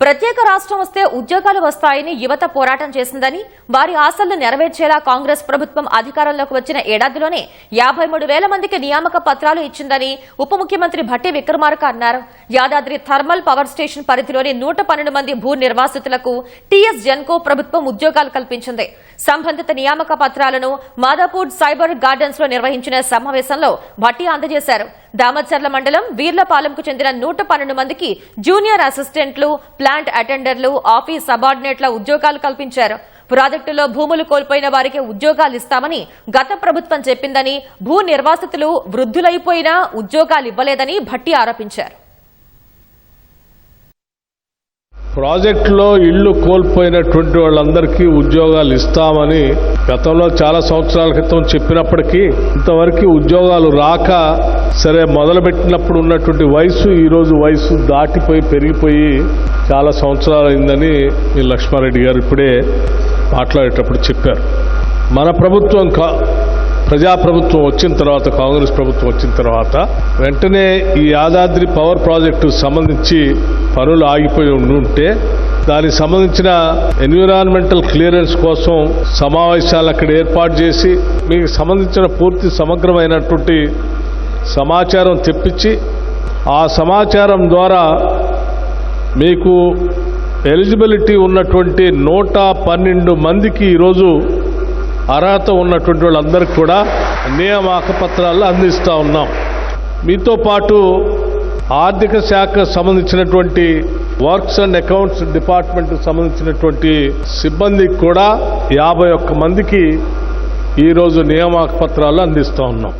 ప్రత్యేక రాష్ట్రం వస్తే ఉద్యోగాలు వస్తాయని యువత పోరాటం చేసిందని వారి ఆశలను నెరవేర్చేలా కాంగ్రెస్ ప్రభుత్వం అధికారంలోకి వచ్చిన ఏడాదిలోనే యాభై మూడు వేల మందికి నియామక పత్రాలు ఇచ్చిందని ఉప ముఖ్యమంత్రి భట్టి విక్రమార్క అన్నారు. యాదాద్రి థర్మల్ పవర్ స్టేషన్ పరిధిలోని నూట పన్నెండు మంది భూ నిర్వాసితులకు టీఎస్ జెన్కో ప్రభుత్వం ఉద్యోగాలు కల్పించింది. సంబంధిత నియామక పత్రాలను మాదాపూర్ సైబర్ గార్డెన్స్లో నిర్వహించిన సమావేశంలో భట్టి అందజేశారు. దామచర్ల మండలం వీర్లపాలెంకు చెందిన నూట పన్నెండు మందికి జూనియర్ అసిస్టెంట్లు ప్లాంట్ అటెండర్లు ఆఫీస్ సబార్డినేట్ల ఉద్యోగాలు కల్పించారు. ప్రాజెక్టులో భూములు కోల్పోయిన వారికి ఉద్యోగాలు ఇస్తామని గత ప్రభుత్వం చెప్పిందని భూ నిర్వాసితులు వృద్ధులైపోయినా ఉద్యోగాలు ఇవ్వలేదని భట్టి ఆరోపించారు. ప్రాజెక్టులో ఇళ్ళు కోల్పోయినటువంటి వాళ్ళందరికీ ఉద్యోగాలు ఇస్తామని గతంలో చాలా సంవత్సరాల క్రితం చెప్పినప్పటికీ ఇంతవరకు ఉద్యోగాలు రాక సరే మొదలుపెట్టినప్పుడు ఉన్నటువంటి వయసు ఈరోజు వయసు దాటిపోయి పెరిగిపోయి చాలా సంవత్సరాలు అయిందని ఈ లక్ష్మారెడ్డి గారు ఇప్పుడే మాట్లాడేటప్పుడు చెప్పారు. మన ప్రభుత్వం ప్రజాప్రభుత్వం వచ్చిన తర్వాత కాంగ్రెస్ ప్రభుత్వం వచ్చిన తర్వాత వెంటనే ఈ యాదాద్రి పవర్ ప్రాజెక్టు సంబంధించి పనులు ఆగిపోయి ఉంటే దానికి సంబంధించిన ఎన్విరాన్మెంటల్ క్లియరెన్స్ కోసం సమావేశాలు అక్కడ ఏర్పాటు చేసి మీకు సంబంధించిన పూర్తి సమగ్రమైనటువంటి సమాచారం తెప్పించి ఆ సమాచారం ద్వారా మీకు ఎలిజిబిలిటీ ఉన్నటువంటి నూట పన్నెండు మందికి ఈరోజు అర్హత ఉన్నటువంటి వాళ్ళందరికీ కూడా నియామక పత్రాలు అందిస్తూ ఉన్నాం. మీతో పాటు ఆర్థిక శాఖ సంబంధించినటువంటి వర్క్స్ అండ్ అకౌంట్స్ డిపార్ట్మెంట్ సంబంధించినటువంటి సిబ్బందికి కూడా యాభై ఒక్క మందికి ఈరోజు నియామక పత్రాలు అందిస్తూ ఉన్నాం.